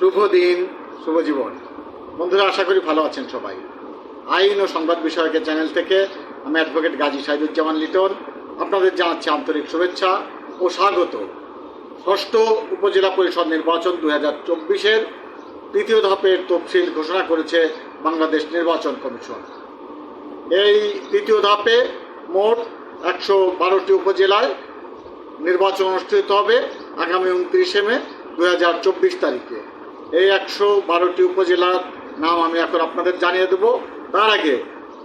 শুভ দিন, শুভ জীবন। বন্ধুরা, আশা করি ভালো আছেন সবাই। আইন ও সংবাদ বিষয়কের চ্যানেল থেকে আমি অ্যাডভোকেট গাজী সাইদুজ্জামান লিটন। আপনাদের জানাচ্ছি আন্তরিক শুভেচ্ছা ও স্বাগত। ষষ্ঠ উপজেলা পরিষদ নির্বাচন দু হাজার চব্বিশের তৃতীয় ধাপের তফসিল ঘোষণা করেছে বাংলাদেশ নির্বাচন কমিশন। এই তৃতীয় ধাপে মোট একশো বারোটি উপজেলায় নির্বাচন অনুষ্ঠিত হবে আগামী উনত্রিশে মে দু হাজার চব্বিশ তারিখে। এই একশো বারোটি উপজেলার নাম আমি এখন আপনাদের জানিয়ে দেব। তার আগে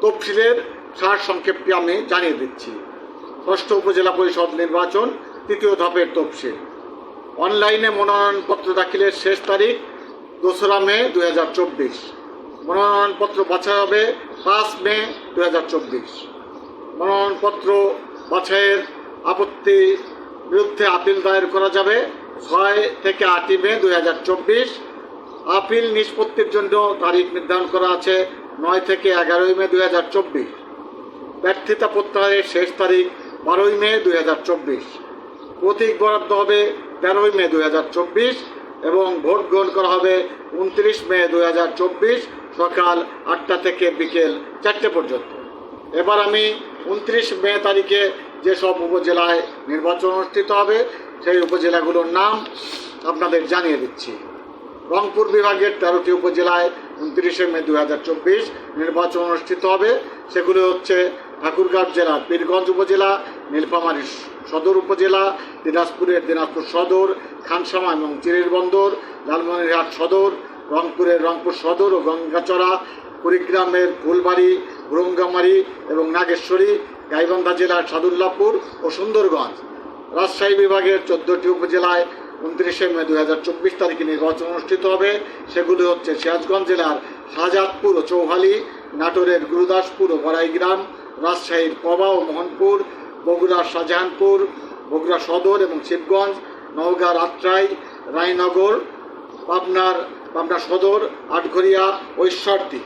তফসিলের সার সংক্ষেপটি আমি জানিয়ে দিচ্ছি। ষষ্ঠ উপজেলা পরিষদ নির্বাচন, তৃতীয় ধাপের তফসিল। অনলাইনে মনোনয়নপত্র দাখিলের শেষ তারিখ দোসরা মে দু হাজার চব্বিশ। মনোনয়নপত্র বাছা হবে পাঁচ মে দু হাজার চব্বিশ। মনোনয়নপত্র বাছাইয়ের আপত্তি বিরুদ্ধে আপিল দায়ের করা যাবে ছয় থেকে আটই মে দু হাজার চব্বিশ। আপিল নিষ্পত্তির জন্য তারিখ নির্ধারণ করা আছে নয় থেকে এগারোই মে দুই হাজার চব্বিশ। ব্যর্থিতা প্রত্যাহারের শেষ তারিখ বারোই মে দুই হাজার চব্বিশ। প্রতীক বরাদ্দ হবে তেরোই মে দুই হাজার চব্বিশ এবং ভোট গ্রহণ করা হবে উনত্রিশ মে দুই হাজার চব্বিশ সকাল আটটা থেকে বিকেল চারটে পর্যন্ত। এবার আমি উনত্রিশ মে তারিখে যেসব উপজেলায় নির্বাচন অনুষ্ঠিত হবে, সেই উপজেলাগুলোর নাম আপনাদের জানিয়ে দিচ্ছি। রংপুর বিভাগের তেরোটি উপজেলায় উনত্রিশে মে দু হাজার চব্বিশ নির্বাচন অনুষ্ঠিত হবে। সেগুলো হচ্ছে ঠাকুরগাঁও জেলার পীরগঞ্জ উপজেলা, নীলফামারী সদর উপজেলা, দিনাজপুরের দিনাজপুর সদর, খানসামা এবং চিরির বন্দর, লালমনিরহাট সদর, রংপুরের রংপুর সদর ও গঙ্গাচড়া, কুড়িগ্রামের ফুলবাড়ি, ভুরঙ্গামারি এবং নাগেশ্বরী, গাইবান্ধা জেলার সাদুল্লাপুর ও সুন্দরগঞ্জ। রাজশাহী বিভাগের চোদ্দটি উপজেলায় উনত্রিশে মে দু হাজার চব্বিশ তারিখে নির্বাচন অনুষ্ঠিত হবে। সেগুলি হচ্ছে সিরাজগঞ্জ জেলার শাহজাদপুর ও চৌহালি, নাটোরের গুরুদাসপুর ও বড়াইগ্রাম, রাজশাহীর পবা ও মোহনপুর, বগুড়ার শাহজাহানপুর, বগুড়া সদর এবং শিবগঞ্জ নওগাঁর আত্রাই রায়নগর, পাবনার পাবনা সদর, আটঘরিয়া, ঐশ্বরদী।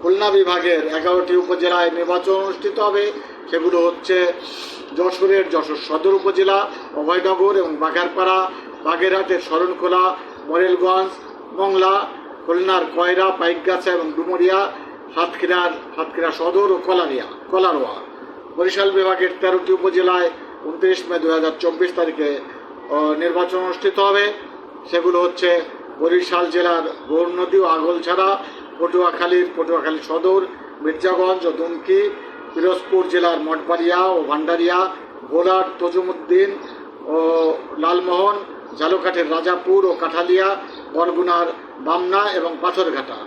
খুলনা বিভাগের এগারোটি উপজেলায় নির্বাচন অনুষ্ঠিত হবে। সেগুলো হচ্ছে যশোরের যশোর সদর উপজেলা, অভয়নগর এবং বাঘারপাড়া বাগেরহাটের শরণখোলা, মরেলগঞ্জ, মংলা, খুলনার কয়রা পাইকগাছা এবং ডুমুরিয়া সাতক্ষীরার সাতক্ষীরা সদর ও কলারিয়া, কলারোয়া। বরিশাল বিভাগের তেরোটি উপজেলায় উনত্রিশ মে দু হাজার চব্বিশ তারিখে নির্বাচন অনুষ্ঠিত হবে। সেগুলো হচ্ছে বরিশাল জেলার গৌরনদী ও আগলছাড়া পটুয়াখালীর পটুয়াখালী সদর, মির্জাগঞ্জ ও দুমকি, পিরোজপুর জেলার মঠবাড়িয়া ও ভান্ডারিয়া ভোলার তজুমুদ্দিন ও লালমোহন ঝালকাঠের রাজাপুর ও কাঠালিয়া বরগুনার বামনা এবং পাথরঘাটা।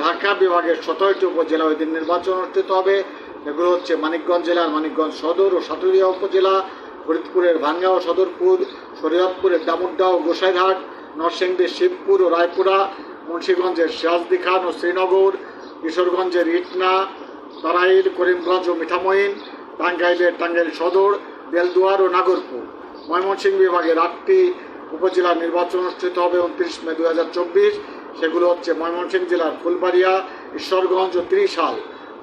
ঢাকা বিভাগের সতেরোটি উপজেলা ওই দিন নির্বাচন অনুষ্ঠিত হবে। এগুলো হচ্ছে মানিকগঞ্জ জেলার মানিকগঞ্জ সদর ও সাটুরিয়া উপজেলা, ফরিদপুরের ভাঙ্গা ও সদরপুর, শরীয়তপুরের দামুড্ডা ও গোসাইঘাট নরসিংদীর শিবপুর ও রায়পুরা, মুন্সীগঞ্জের সিরাজদি খান ও শ্রীনগর, কিশোরগঞ্জের ইটনা, তারাইল, করিমগঞ্জ ও মিঠামইন, টাঙ্গাইলের টাঙ্গাইল সদর, বেলদুয়ার ও নাগরপুর। ময়মনসিংহ বিভাগের আটটি উপজেলা নির্বাচন অনুষ্ঠিত হবে উনত্রিশ মে দু হাজার চব্বিশ। সেগুলো হচ্ছে ময়মনসিংহ জেলার ফুলবাড়িয়া, ঈশ্বরগঞ্জ ও ত্রিশাল।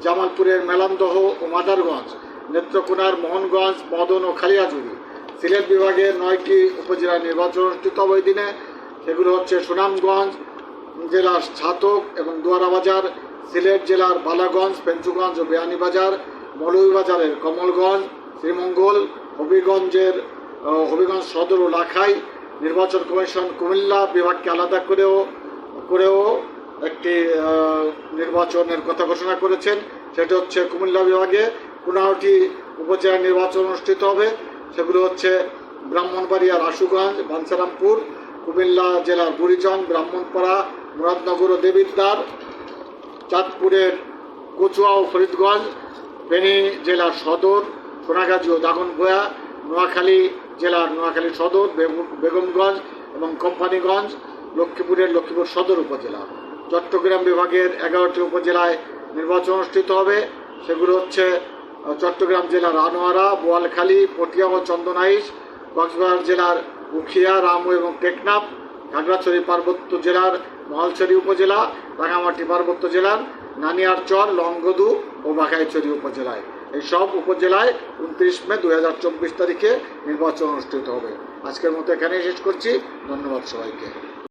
জামালপুরের মেলান্দহ ও মাদারগঞ্জ। নেত্রকোনার মোহনগঞ্জ, মদন ও খালিয়াজুড়ি। সিলেট বিভাগের নয়টি উপজেলা নির্বাচন অনুষ্ঠিত হবে ওই দিনে। সেগুলো হচ্ছে সুনামগঞ্জ জেলার ছাতক এবং দুয়ারাবাজার সিলেট জেলার বালাগঞ্জ, পেঞ্চুগঞ্জ ও বেয়ানীবাজার মৌলভীবাজারের কমলগঞ্জ, শ্রীমঙ্গল, হবিগঞ্জের হবিগঞ্জ সদর ও লাখাই নির্বাচন কমিশন কুমিল্লা বিভাগকে আলাদা করেও করেও একটি নির্বাচনের কথা ঘোষণা করেছেন। সেটা হচ্ছে কুমিল্লা বিভাগে পনেরোটি উপজেলা নির্বাচন অনুষ্ঠিত হবে। সেগুলো হচ্ছে ব্রাহ্মণবাড়িয়ার আশুগঞ্জ বাঞ্ছারামপুর কুমিল্লা জেলার বুড়িচং ব্রাহ্মণপাড়া, মুরাদনগর ও দেবিদ্বার, চাঁদপুরের কচুয়া ও ফরিদগঞ্জ, ফেনী জেলার সদর, সোনাগাজী ও দাগনভূয়া নোয়াখালী জেলার নোয়াখালী সদর বেগম- বেগমগঞ্জ এবং কোম্পানিগঞ্জ, লক্ষ্মীপুরের লক্ষ্মীপুর সদর উপজেলা। চট্টগ্রাম বিভাগের এগারোটি উপজেলায় নির্বাচন অনুষ্ঠিত হবে। সেগুলো হচ্ছে চট্টগ্রাম জেলার আনোয়ারা বোয়ালখালী, পটিয়া ও চন্দনাইশ কক্সবাজার জেলার উখিয়া, রামু এবং টেকনাফ, খাগড়াছড়ি পার্বত্য জেলার মহালছড়ি উপজেলা, রাঙামাটি পার্বত্য জেলার, নানিয়ারচর, লংগদু ও বাঘাইছড়ি উপজেলায়। এই সব উপজেলায় উনত্রিশ মে দু হাজার চব্বিশ তারিখে নির্বাচন অনুষ্ঠিত হবে। আজকের মতো এখানেই শেষ করছি। ধন্যবাদ সবাইকে।